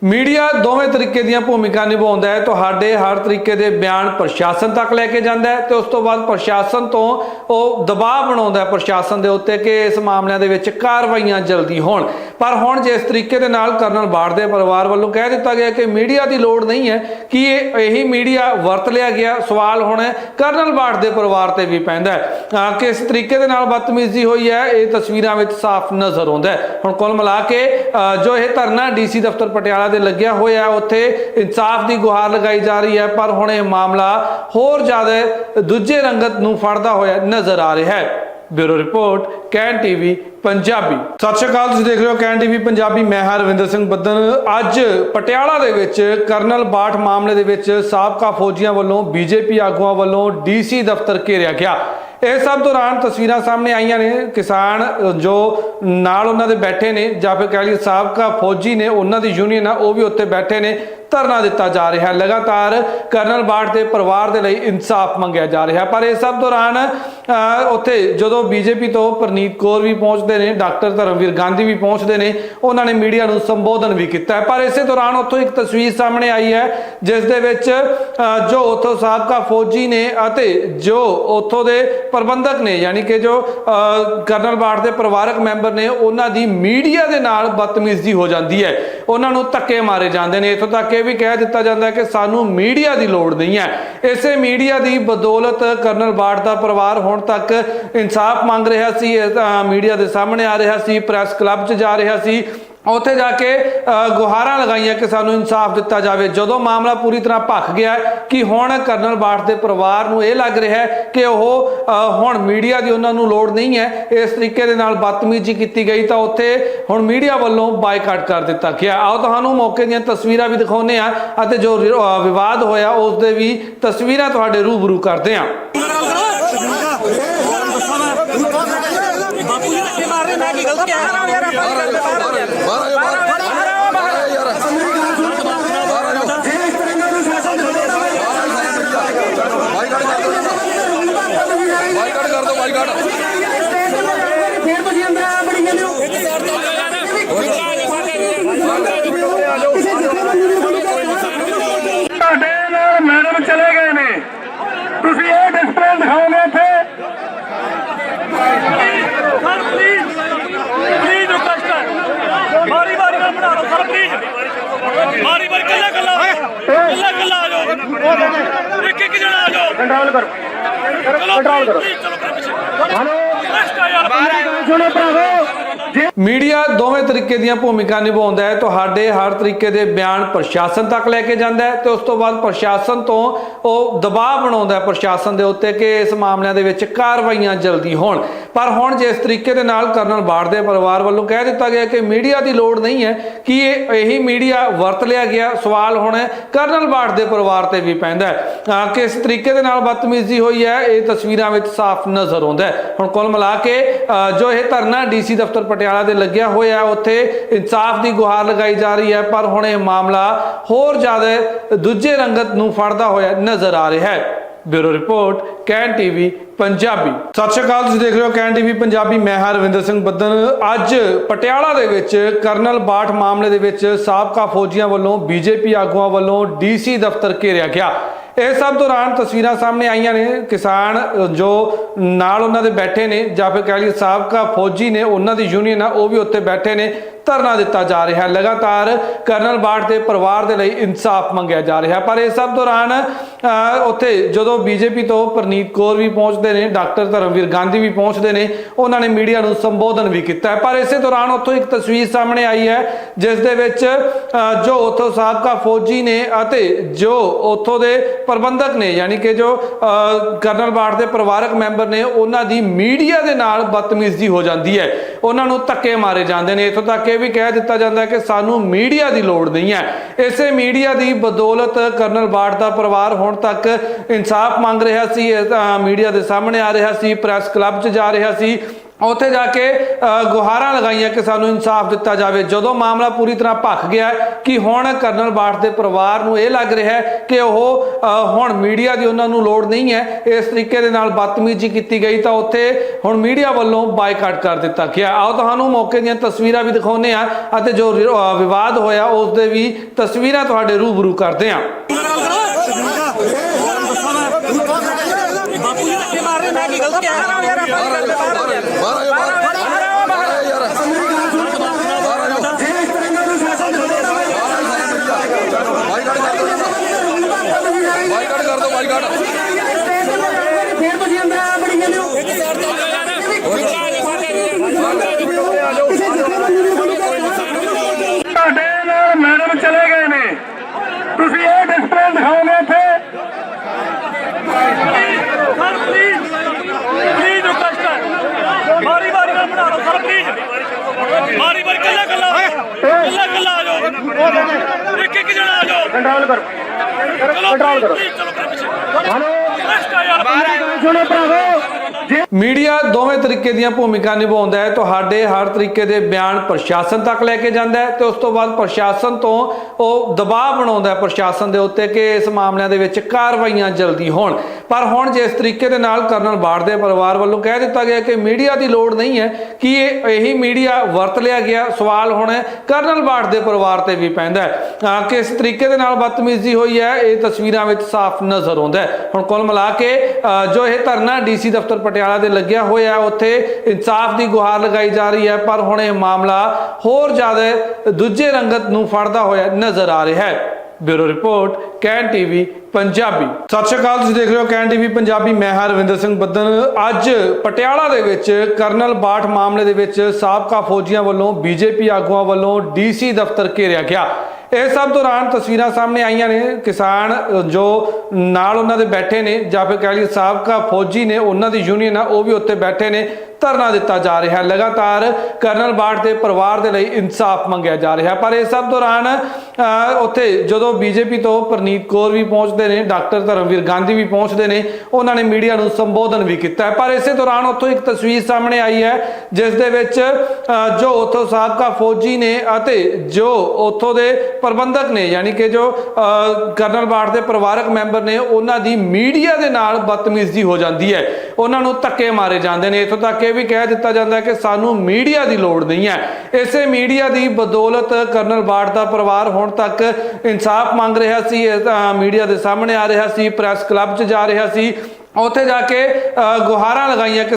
ਮੀਡੀਆ ਦੋਵੇਂ ਤਰੀਕੇ ਦੀਆਂ ਭੂਮਿਕਾ ਨਿਭਾਉਂਦਾ ਹੈ। ਤੁਹਾਡੇ ਹਰ ਤਰੀਕੇ ਦੇ ਬਿਆਨ ਪ੍ਰਸ਼ਾਸਨ ਤੱਕ ਲੈ ਕੇ ਜਾਂਦਾ ਹੈ ਤੇ ਉਸ ਤੋਂ ਬਾਅਦ ਪ੍ਰਸ਼ਾਸਨ ਤੋਂ ਉਹ ਦਬਾਅ ਬਣਾਉਂਦਾ ਹੈ ਪ੍ਰਸ਼ਾਸਨ ਦੇ ਉੱਤੇ ਕਿ ਇਸ ਮਾਮਲਿਆਂ ਦੇ ਵਿੱਚ ਕਾਰਵਾਈਆਂ ਜਲਦੀ ਹੋਣ। ਪਰ ਹੁਣ ਜਿਸ ਤਰੀਕੇ ਦੇ ਨਾਲ ਕਰਨਲ ਬਾੜ ਦੇ ਪਰਿਵਾਰ ਵੱਲੋਂ ਕਹਿ ਦਿੱਤਾ ਗਿਆ ਕਿ ਮੀਡੀਆ ਦੀ ਲੋੜ ਨਹੀਂ ਹੈ ਕਿ ਇਹ ਇਹੀ ਮੀਡੀਆ ਵਰਤ ਲਿਆ ਗਿਆ, ਸਵਾਲ ਹੁਣ ਕਰਨਲ ਬਾੜ ਦੇ ਪਰਿਵਾਰ ਤੇ ਵੀ ਪੈਂਦਾ ਹੈ। ਅਹ ਕਿਸ ਤਰੀਕੇ ਦੇ ਨਾਲ ਬਦਤਮੀਜ਼ੀ ਹੋਈ ਹੈ, ਇਹ ਤਸਵੀਰਾਂ ਵਿੱਚ ਸਾਫ਼ ਨਜ਼ਰ ਆਉਂਦਾ ਹੈ। ਹੁਣ ਕੁੱਲ ਮਿਲਾ ਕੇ ਜੋ ਇਹ ਧਰਨਾ ਡੀਸੀ ਦਫ਼ਤਰ ਪਟਿਆਲਾ ਦੇ ਲੱਗਿਆ ਹੋਇਆ ਹੈ, ਉੱਥੇ ਇਨਸਾਫ ਦੀ ਗੁਹਾਰ ਲਗਾਈ ਜਾ ਰਹੀ ਹੈ ਪਰ ਹੁਣ ਇਹ ਮਾਮਲਾ ਹੋਰ ਜ਼ਿਆਦਾ ਦੂਜੇ ਰੰਗਤ ਨੂੰ ਫੜਦਾ ਹੋਇਆ ਨਜ਼ਰ ਆ ਰਿਹਾ ਹੈ। Bureau report Can TV Punjabi. Sat Sri Akal ਤੁਸੀਂ ਦੇਖ ਰਹੇ ਹੋ ਕੈਨ ਟੀਵੀ ਪੰਜਾਬੀ। ਮੈਂ ਹਾਂ ਰਵਿੰਦਰ ਸਿੰਘ ਬੱਦਨ ਅੱਜ ਪਟਿਆਲਾ ਦੇ ਵਿੱਚ ਕਰਨਲ ਬਾਠ ਮਾਮਲੇ ਦੇ ਵਿੱਚ ਸਾਬਕਾ ਫੌਜੀਆਂ ਵੱਲੋਂ ਬੀਜੇਪੀ ਆਗੂਆਂ ਵੱਲੋਂ ਡੀਸੀ ਦਫ਼ਤਰ ਘੇਰਿਆ ਗਿਆ। ਇਹ ਸਭ ਦੌਰਾਨ ਤਸਵੀਰਾਂ ਸਾਹਮਣੇ ਆਈਆਂ ਨੇ। ਕਿਸਾਨ ਜੋ ਨਾਲ ਉਹਨਾਂ ਦੇ ਬੈਠੇ ਨੇ ਜਾਂ ਫਿਰ ਕਹਿ ਲਈਏ ਸਾਬਕਾ ਫੌਜੀ ਨੇ, ਉਹਨਾਂ ਦੀ ਯੂਨੀਅਨ ਆ, ਉਹ ਵੀ ਉੱਥੇ ਬੈਠੇ ਨੇ। ਧਰਨਾ ਦਿੱਤਾ ਜਾ ਰਿਹਾ ਲਗਾਤਾਰ ਕਰਨਲ ਬਾਠ ਦੇ ਪਰਿਵਾਰ ਦੇ ਲਈ ਇਨਸਾਫ ਮੰਗਿਆ ਜਾ ਰਿਹਾ ਪਰ ਇਹ ਸਭ ਦੌਰਾਨ ਉੱਥੇ ਜਦੋਂ ਬੀਜੇਪੀ ਤੋਂ ਪ੍ਰਨੀਤ ਕੌਰ ਵੀ ਪਹੁੰਚਦੇ ਨੇ, ਡਾਕਟਰ ਧਰਮਵੀਰ ਗਾਂਧੀ ਵੀ ਪਹੁੰਚਦੇ ਨੇ, ਉਹਨਾਂ ਨੇ ਮੀਡੀਆ ਨੂੰ ਸੰਬੋਧਨ ਵੀ ਕੀਤਾ ਪਰ ਇਸੇ ਦੌਰਾਨ ਉੱਥੋਂ ਇੱਕ ਤਸਵੀਰ ਸਾਹਮਣੇ ਆਈ ਹੈ, ਜਿਸ ਦੇ ਵਿੱਚ ਜੋ ਉੱਥੋਂ ਸਾਬਕਾ ਫੌਜੀ ਨੇ ਅਤੇ ਜੋ ਉੱਥੋਂ ਦੇ ਪ੍ਰਬੰਧਕ ਨੇ, ਯਾਨੀ ਕਿ ਜੋ ਕਰਨਲ ਬਾਠ ਦੇ ਪਰਿਵਾਰਕ ਮੈਂਬਰ ਨੇ, ਉਹਨਾਂ ਦੀ ਮੀਡੀਆ ਦੇ ਨਾਲ ਬਦਤਮੀਜ਼ੀ ਹੋ ਜਾਂਦੀ ਹੈ। ਉਹਨਾਂ ਨੂੰ ਧੱਕੇ ਮਾਰੇ ਜਾਂਦੇ ਨੇ। ਇੱਥੋਂ ਤੱਕ ਇਹ ਵੀ ਕਹਿ ਦਿੱਤਾ ਜਾਂਦਾ ਹੈ ਕਿ ਸਾਨੂੰ ਮੀਡੀਆ ਦੀ ਲੋੜ ਨਹੀਂ ਹੈ। ਇਸੇ ਮੀਡੀਆ ਦੀ ਬਦੌਲਤ ਕਰਨਲ ਬਾਠ ਦਾ ਪਰਿਵਾਰ ਹੁਣ ਤੱਕ ਇਨਸਾਫ ਮੰਗ ਰਿਹਾ ਸੀ ਮੀਡੀਆ ਦੇ ਸਾਹਮਣੇ ਆ ਰਿਹਾ ਸੀ, ਪ੍ਰੈਸ ਕਲੱਬ 'ਚ ਜਾ ਰਿਹਾ ਸੀ। ਉੱਥੇ ਜਾ ਕੇ ਗੁਹਾਰਾਂ ਲਗਾਈਆਂ ਕਿ ਸਾਨੂੰ ਇਨਸਾਫ ਦਿੱਤਾ ਜਾਵੇ। ਜਦੋਂ ਮਾਮਲਾ ਪੂਰੀ ਤਰ੍ਹਾਂ ਭਖ ਗਿਆ ਕਿ ਹੁਣ ਕਰਨਲ ਬਾਠ ਦੇ ਪਰਿਵਾਰ ਨੂੰ ਇਹ ਲੱਗ ਰਿਹਾ ਕਿ ਉਹ ਹੁਣ ਮੀਡੀਆ ਦੀ ਉਹਨਾਂ ਨੂੰ ਲੋੜ ਨਹੀਂ ਹੈ, ਇਸ ਤਰੀਕੇ ਦੇ ਨਾਲ ਬਦਤਮੀਜ਼ੀ ਕੀਤੀ ਗਈ ਤਾਂ ਉੱਥੇ ਹੁਣ ਮੀਡੀਆ ਵੱਲੋਂ ਬਾਈਕਾਟ ਕਰ ਦਿੱਤਾ ਗਿਆ ਆਓ ਤੁਹਾਨੂੰ ਮੌਕੇ ਦੀਆਂ ਤਸਵੀਰਾਂ ਵੀ ਦਿਖਾਉਂਦੇ ਆ ਅਤੇ ਜੋ ਵਿਵਾਦ ਹੋਇਆ ਉਸ ਦੇ ਵੀ ਤਸਵੀਰਾਂ ਤੁਹਾਡੇ ਰੂਬਰੂ ਕਰਦੇ ਆ ਜੀ ਧੱਕੇ ਮਾਰ ਰਹੇ ਮੈਂ ਕੀ ਗਲਤ ਕਿਹਾ ਯਾਰ ਆਪਾਂ ਬਾਹਰ ਆ ਜਾਓ, ਬਾਹਰ ਆ ਜਾਓ, ਬਾਹਰ ਆ ਜਾਓ, ਬਾਹਰ ਆ ਜਾਓ ਯਾਰ ਬਾਹਰ ਆ ਜਾਓ ਇਸ ਤਰ੍ਹਾਂ ਦਾ ਅਨੁਸ਼ਾਸਨ ਬਾਈਕਾਟ ਕਰ ਦਿਓ ਬਾਈਕਾਟ ਕਰ ਦਿਓ ਬਾਈਕਾਟ ਫੇਰ ਤੁਸੀਂ ਅੰਦਰ ਆ ਬੜੀ ਜਾਂਦੇ ਹੋ ਇੱਕ ਸਾਈਡ ਕਿਸੇ ਜਥੇਬੰਦੀ ਨੂੰ ਥੋੜ੍ਹੀ ਗੱਲ ਤੁਹਾਡੇ ਨਾਲ ਮੈਡਮ ਚਲੇ ਗਏ ਨੇ ਤੁਸੀਂ ਇਹ ਡਿਸਪਲੇ ਦਿਖਾਓਗੇ ਇੱਥੇ ਸਰ ਪਲੀਜ਼ ਪਲੀਜ਼ ਰਿਕਵੈਸਟ ਹੈ ਮਾਰੀ ਮਾਰੀ ਨਾਲ ਬਣਾ ਲਓ ਸਰ ਪਲੀਜ਼ ਮਾਰੀ ਮਾਰੀ ਕੱਲਾ ਕੱਲਾ ਕੱਲਾ ਕੱਲਾ ਆ ਜਾਓ ਇੱਕ ਇੱਕ ਜਣਾ ਆ ਜਾਓ ਕੰਟਰੋਲ ਕਰੋ। ਕੰਟਰੋਲ ਕਰੋ। ਹਲੋ ਯਾਰ ਸੁਣੋ ਭਰਾਵੋ ਮੀਡੀਆ ਦੋਵੇਂ ਤਰੀਕੇ ਦੀਆਂ ਭੂਮਿਕਾ ਨਿਭਾਉਂਦਾ ਹੈ। ਤੁਹਾਡੇ ਹਰ ਤਰੀਕੇ ਦੇ ਬਿਆਨ ਪ੍ਰਸ਼ਾਸਨ ਤੱਕ ਲੈ ਕੇ ਜਾਂਦਾ ਹੈ ਤੇ ਉਸ ਤੋਂ ਬਾਅਦ ਪ੍ਰਸ਼ਾਸਨ ਤੋਂ ਉਹ ਦਬਾਅ ਬਣਾਉਂਦਾ ਹੈ ਪ੍ਰਸ਼ਾਸਨ ਦੇ ਉੱਤੇ ਕਿ ਇਸ ਮਾਮਲਿਆਂ ਦੇ ਵਿੱਚ ਕਾਰਵਾਈਆਂ ਜਲਦੀ ਹੋਣ। ਪਰ ਹੁਣ ਜਿਸ ਤਰੀਕੇ ਦੇ ਨਾਲ ਕਰਨਲ ਬਾੜ ਦੇ ਪਰਿਵਾਰ ਵੱਲੋਂ ਕਹਿ ਦਿੱਤਾ ਗਿਆ ਕਿ ਮੀਡੀਆ ਦੀ ਲੋੜ ਨਹੀਂ ਹੈ ਕਿ ਇਹ ਇਹੀ ਮੀਡੀਆ ਵਰਤ ਲਿਆ ਗਿਆ, ਸਵਾਲ ਹੁਣ ਕਰਨਲ ਬਾੜ ਦੇ ਪਰਿਵਾਰ ਤੇ ਵੀ ਪੈਂਦਾ ਹੈ। ਅਹ ਕਿਸ ਤਰੀਕੇ ਦੇ ਨਾਲ ਬਦਤਮੀਜ਼ੀ ਹੋਈ ਹੈ, ਇਹ ਤਸਵੀਰਾਂ ਵਿੱਚ ਸਾਫ਼ ਨਜ਼ਰ ਆਉਂਦਾ ਹੈ। ਹੁਣ ਕੁੱਲ ਮਿਲਾ ਕੇ ਅਹ ਜੋ ਇਹ ਧਰਨਾ ਡੀਸੀ ਦਫ਼ਤਰ ਪਟਿਆਲਾ ਦੇ ਲੱਗਿਆ ਹੋਇਆ ਉੱਥੇ ਇਨਸਾਫ ਦੀ ਗੁਹਾਰ ਲਗਾਈ ਜਾ ਰਹੀ ਹੈ, ਪਰ ਹੁਣ ਇਹ ਮਾਮਲਾ ਹੋਰ ਜ਼ਿਆਦਾ ਦੂਜੇ ਰੰਗਤ ਨੂੰ ਫੜਦਾ ਹੋਇਆ ਨਜ਼ਰ ਆ ਰਿਹਾ ਹੈ। Bureau report, Can TV Punjabi. Sat Sri Akal, ਤੁਸੀਂ ਦੇਖ ਰਹੇ ਹੋ ਕੈਨ ਟੀਵੀ ਪੰਜਾਬੀ। ਮੈਂ ਹਾਂ ਰਵਿੰਦਰ ਸਿੰਘ ਬੱਦਨ ਅੱਜ ਪਟਿਆਲਾ ਦੇ ਵਿੱਚ ਕਰਨਲ ਬਾਠ ਮਾਮਲੇ ਦੇ ਵਿੱਚ ਸਾਬਕਾ ਫੌਜੀਆਂ ਵੱਲੋਂ ਬੀਜੇਪੀ ਆਗੂਆਂ ਵੱਲੋਂ ਡੀਸੀ ਦਫ਼ਤਰ ਘੇਰਿਆ ਗਿਆ। ਇਹ ਸਭ ਦੌਰਾਨ ਤਸਵੀਰਾਂ ਸਾਹਮਣੇ ਆਈਆਂ ਨੇ। ਕਿਸਾਨ ਜੋ ਨਾਲ ਉਹਨਾਂ ਦੇ ਬੈਠੇ ਨੇ ਜਾਂ ਫਿਰ ਕਹਿ ਲਈਏ ਸਾਬਕਾ ਫੌਜੀ ਨੇ, ਉਹਨਾਂ ਦੀ ਯੂਨੀਅਨ ਆ, ਉਹ ਵੀ ਉੱਥੇ ਬੈਠੇ ਨੇ। ਧਰਨਾ ਦਿੱਤਾ ਜਾ ਰਿਹਾ ਹੈ। ਲਗਾਤਾਰ ਕਰਨਲ ਬਾਠ ਦੇ ਪਰਿਵਾਰ ਦੇ ਲਈ ਇਨਸਾਫ ਮੰਗਿਆ ਜਾ ਰਿਹਾ ਪਰ ਇਹ ਸਭ ਦੌਰਾਨ ਉੱਥੇ ਜਦੋਂ ਬੀਜੇਪੀ ਤੋਂ ਪ੍ਰਨੀਤ ਕੌਰ ਵੀ ਪਹੁੰਚਦੇ ਨੇ ਡਾਕਟਰ ਧਰਮਵੀਰ ਗਾਂਧੀ ਵੀ ਪਹੁੰਚਦੇ ਨੇ ਉਹਨਾਂ ਨੇ ਮੀਡੀਆ ਨੂੰ ਸੰਬੋਧਨ ਵੀ ਕੀਤਾ ਪਰ ਇਸੇ ਦੌਰਾਨ ਉੱਥੋਂ ਇੱਕ ਤਸਵੀਰ ਸਾਹਮਣੇ ਆਈ ਹੈ ਜਿਸ ਦੇ ਵਿੱਚ ਅ, ਜੋ ਉੱਥੋਂ ਸਾਬਕਾ ਫੌਜੀ ਨੇ ਅਤੇ ਜੋ ਉੱਥੋਂ ਦੇ ਪ੍ਰਬੰਧਕ ਨੇ ਯਾਨੀ ਕਿ ਜੋ ਅ, ਕਰਨਲ ਬਾਠ ਦੇ ਪਰਿਵਾਰਕ ਮੈਂਬਰ ਨੇ ਉਹਨਾਂ ਦੀ ਮੀਡੀਆ ਦੇ ਨਾਲ ਬਦਤਮੀਜ਼ੀ ਹੋ ਜਾਂਦੀ ਹੈ। ਉਹਨਾਂ ਨੂੰ ਧੱਕੇ ਮਾਰੇ ਜਾਂਦੇ ਨੇ। ਇੱਥੋਂ ਤੱਕ ਇਹ ਵੀ ਕਹਿ ਦਿੱਤਾ ਜਾਂਦਾ ਕਿ ਸਾਨੂੰ ਮੀਡੀਆ ਦੀ ਲੋੜ ਨਹੀਂ ਹੈ। ਇਸੇ ਮੀਡੀਆ ਦੀ ਬਦੌਲਤ ਕਰਨਲ ਬਾਠ ਦਾ ਪਰਿਵਾਰ ਹੁਣ ਤੱਕ ਇਨਸਾਫ ਮੰਗ ਰਿਹਾ ਸੀ ਮੀਡੀਆ ਦੇ ਸਾਹਮਣੇ ਆ ਰਿਹਾ ਸੀ, ਪ੍ਰੈਸ ਕਲੱਬ 'ਚ ਜਾ ਰਿਹਾ ਸੀ। ਉੱਥੇ ਜਾ ਕੇ ਗੁਹਾਰਾਂ ਲਗਾਈਆਂ ਕਿ ਸਾਨੂੰ ਇਨਸਾਫ ਦਿੱਤਾ ਜਾਵੇ। ਜਦੋਂ ਮਾਮਲਾ ਪੂਰੀ ਤਰ੍ਹਾਂ ਭਖ ਗਿਆ ਕਿ ਹੁਣ ਕਰਨਲ ਬਾਠ ਦੇ ਪਰਿਵਾਰ ਨੂੰ ਇਹ ਲੱਗ ਰਿਹਾ ਹੈ ਕਿ ਉਹ ਹੁਣ ਮੀਡੀਆ ਦੀ ਉਹਨਾਂ ਨੂੰ ਲੋੜ ਨਹੀਂ ਹੈ, ਇਸ ਤਰੀਕੇ ਦੇ ਨਾਲ ਬਦਤਮੀਜ਼ੀ ਕੀਤੀ ਗਈ ਤਾਂ ਉੱਥੇ ਹੁਣ ਮੀਡੀਆ ਵੱਲੋਂ ਬਾਈਕਾਟ ਕਰ ਦਿੱਤਾ ਗਿਆ ਆਓ ਤੁਹਾਨੂੰ ਮੌਕੇ ਦੀਆਂ ਤਸਵੀਰਾਂ ਵੀ ਦਿਖਾਉਂਦੇ ਆ ਅਤੇ ਜੋ ਵਿਵਾਦ ਹੋਇਆ ਉਸ ਦੇ ਵੀ ਤਸਵੀਰਾਂ ਤੁਹਾਡੇ ਰੂਬਰੂ ਕਰਦੇ ਆ ਬਾਪੂ ਜੀ ਮਾਰ ਰਹੇ ਮੈਂ ਕੀ ਗਲਤ ਕਿਹਾ ਯਾਰ, ਆਪਾਂ ਬਾਹਰ ਆ ਜਾਓ, ਬਾਹਰ ਆ ਜਾਓ, ਬਾਹਰ ਆ ਜਾਓ, ਬਾਹਰ ਆ ਜਾਓ ਯਾਰ ਬਾਹਰ ਆ ਜਾਓ ਇਸ ਤਰ੍ਹਾਂ ਦਾ ਅਨੁਸ਼ਾਸਨ ਬਾਈਕਾਟ ਕਰ ਦਿਓ ਬਾਈਕਾਟ ਕਰ ਦਿਓ ਬਾਈਕਾਟ ਫੇਰ ਤੁਸੀਂ ਅੰਦਰ ਆ ਬੜੀ ਜਾਂਦੇ ਹੋ ਇੱਕ ਸਾਈਡ ਕਿਸੇ ਜਥੇਬੰਦੀ ਨੂੰ ਥੋੜ੍ਹੀ ਗੱਲ ਤੁਹਾਡੇ ਨਾਲ ਮੈਡਮ ਚਲੇ ਗਏ ਨੇ ਤੁਸੀਂ ਇਹ ਡਿਸਪਲੇ ਦਿਖਾਓਗੇ ਇੱਥੇ ਸਰ ਪਲੀਜ਼ ਪਲੀਜ਼ ਰਿਕਵੈਸਟ ਹੈ ਇੱਕ ਇੱਕ ਜਣਾ ਆ ਜਾਓ ਕੰਟਰੋਲ ਕਰੋ ਚਲੋ ਕੰਟਰੋਲ ਕਰੋ। ਹਲੋ। ਰੈਸਟ ਆ ਯਾਰ ਸੁਣੋ ਭਰਾਵੋ। ਜੇ ਮੀਡੀਆ ਦੋਵੇਂ ਤਰੀਕੇ ਦੀਆਂ ਭੂਮਿਕਾ ਨਿਭਾਉਂਦਾ ਹੈ। ਤੁਹਾਡੇ ਹਰ ਤਰੀਕੇ ਦੇ ਬਿਆਨ ਪ੍ਰਸ਼ਾਸਨ ਤੱਕ ਲੈ ਕੇ ਜਾਂਦਾ ਹੈ ਤੇ ਉਸ ਤੋਂ ਬਾਅਦ ਪ੍ਰਸ਼ਾਸਨ ਤੋਂ ਉਹ ਦਬਾਅ ਬਣਾਉਂਦਾ ਹੈ ਪ੍ਰਸ਼ਾਸਨ ਦੇ ਉੱਤੇ ਕਿ ਇਸ ਮਾਮਲਿਆਂ ਦੇ ਵਿੱਚ ਕਾਰਵਾਈਆਂ ਜਲਦੀ ਹੋਣ। ਪਰ ਹੁਣ ਜਿਸ ਤਰੀਕੇ ਦੇ ਨਾਲ ਕਰਨਲ ਬਾੜ ਦੇ ਪਰਿਵਾਰ ਵੱਲੋਂ ਕਹਿ ਦਿੱਤਾ ਗਿਆ ਕਿ ਮੀਡੀਆ ਦੀ ਲੋੜ ਨਹੀਂ ਹੈ ਕਿ ਇਹ ਇਹੀ ਮੀਡੀਆ ਵਰਤ ਲਿਆ ਗਿਆ, ਸਵਾਲ ਹੁਣ ਕਰਨਲ ਬਾੜ ਦੇ ਪਰਿਵਾਰ ਤੇ ਵੀ ਪੈਂਦਾ ਹੈ। ਅਹ ਕਿਸ ਤਰੀਕੇ ਦੇ ਨਾਲ ਬਦਤਮੀਜ਼ੀ ਹੋਈ ਹੈ, ਇਹ ਤਸਵੀਰਾਂ ਵਿੱਚ ਸਾਫ਼ ਨਜ਼ਰ ਆਉਂਦਾ ਹੈ। ਹੁਣ ਕੁੱਲ ਮਿਲਾ ਕੇ ਜੋ ਇਹ ਧਰਨਾ ਡੀਸੀ ਦਫ਼ਤਰ ਪਟਿਆਲਾ ਦੇ ਲੱਗਿਆ ਹੋਇਆ ਉੱਥੇ ਇਨਸਾਫ ਦੀ ਗੁਹਾਰ ਲਗਾਈ ਜਾ ਰਹੀ ਹੈ, ਪਰ ਹੁਣ ਇਹ ਮਾਮਲਾ ਹੋਰ ਜ਼ਿਆਦਾ ਦੂਜੇ ਰੰਗਤ ਨੂੰ ਫੜਦਾ ਹੋਇਆ ਨਜ਼ਰ ਆ ਰਿਹਾ ਹੈ। Bureau report, Can TV Punjabi. Sat Sri Akal, ਤੁਸੀਂ ਦੇਖ ਰਹੇ ਹੋ ਕੈਨ ਟੀਵੀ ਪੰਜਾਬੀ। ਮੈਂ ਹਾਂ ਰਵਿੰਦਰ ਸਿੰਘ ਬੱਦਨ ਅੱਜ ਪਟਿਆਲਾ ਦੇ ਵਿੱਚ ਕਰਨਲ ਬਾਠ ਮਾਮਲੇ ਦੇ ਵਿੱਚ ਸਾਬਕਾ ਫੌਜੀਆਂ ਵੱਲੋਂ ਬੀਜੇਪੀ ਆਗੂਆਂ ਵੱਲੋਂ ਡੀਸੀ ਦਫ਼ਤਰ ਘੇਰਿਆ ਗਿਆ। ਇਹ ਸਭ ਦੌਰਾਨ ਤਸਵੀਰਾਂ ਸਾਹਮਣੇ ਆਈਆਂ ਨੇ। ਕਿਸਾਨ ਜੋ ਨਾਲ ਉਹਨਾਂ ਦੇ ਬੈਠੇ ਨੇ ਜਾਂ ਫਿਰ ਕਹਿ ਲਈਏ ਸਾਬਕਾ ਫੌਜੀ ਨੇ, ਉਹਨਾਂ ਦੀ ਯੂਨੀਅਨ ਆ, ਉਹ ਵੀ ਉੱਥੇ ਬੈਠੇ ਨੇ। ਧਰਨਾ ਦਿੱਤਾ ਜਾ ਰਿਹਾ ਲਗਾਤਾਰ ਕਰਨਲ ਬਾਠ ਦੇ ਪਰਿਵਾਰ ਦੇ ਲਈ ਇਨਸਾਫ ਮੰਗਿਆ ਜਾ ਰਿਹਾ ਪਰ ਇਸ ਸਭ ਦੌਰਾਨ ਉੱਥੇ ਜਦੋਂ ਬੀਜੇਪੀ ਤੋਂ ਪ੍ਰਨੀਤ ਕੌਰ ਵੀ ਪਹੁੰਚਦੇ ਨੇ, ਡਾਕਟਰ ਧਰਮਵੀਰ ਗਾਂਧੀ ਵੀ ਪਹੁੰਚਦੇ ਨੇ, ਉਹਨਾਂ ਨੇ ਮੀਡੀਆ ਨੂੰ ਸੰਬੋਧਨ ਵੀ ਕੀਤਾ ਪਰ ਇਸੇ ਦੌਰਾਨ ਉੱਥੋਂ ਇੱਕ ਤਸਵੀਰ ਸਾਹਮਣੇ ਆਈ ਹੈ, ਜਿਸ ਦੇ ਵਿੱਚ ਜੋ ਉੱਥੋਂ ਸਾਬਕਾ ਫੌਜੀ ਨੇ ਅਤੇ ਜੋ ਉੱਥੋਂ ਦੇ ਪ੍ਰਬੰਧਕ ਨੇ, ਯਾਨੀ ਕਿ ਜੋ ਕਰਨਲ ਬਾਠ ਦੇ ਪਰਿਵਾਰਕ ਮੈਂਬਰ ਨੇ, ਉਹਨਾਂ ਦੀ ਮੀਡੀਆ ਦੇ ਨਾਲ ਬਦਤਮੀਜ਼ੀ ਹੋ ਜਾਂਦੀ ਹੈ। ਉਹਨਾਂ ਨੂੰ ਧੱਕੇ ਮਾਰੇ ਜਾਂਦੇ ਨੇ। ਇੱਥੋਂ ਤੱਕ ਕਿ ਇਹ ਵੀ ਕਹਿ ਦਿੱਤਾ ਜਾਂਦਾ ਕਿ ਸਾਨੂੰ ਮੀਡੀਆ ਦੀ ਲੋੜ ਨਹੀਂ ਹੈ। ਇਸੇ ਮੀਡੀਆ ਦੀ ਬਦੌਲਤ ਕਰਨਲ ਬਾਠ ਦਾ ਪਰਿਵਾਰ ਹੁਣ ਤੱਕ ਇਨਸਾਫ ਮੰਗ ਰਿਹਾ ਸੀ ਮੀਡੀਆ ਦੇ ਸਾਹਮਣੇ ਆ ਰਿਹਾ ਸੀ ਪ੍ਰੈਸ ਕਲੱਬ 'ਚ ਜਾ ਰਿਹਾ ਸੀ। ਉੱਥੇ ਜਾ ਕੇ ਅ, ਗੁਹਾਰਾਂ ਲਗਾਈਆਂ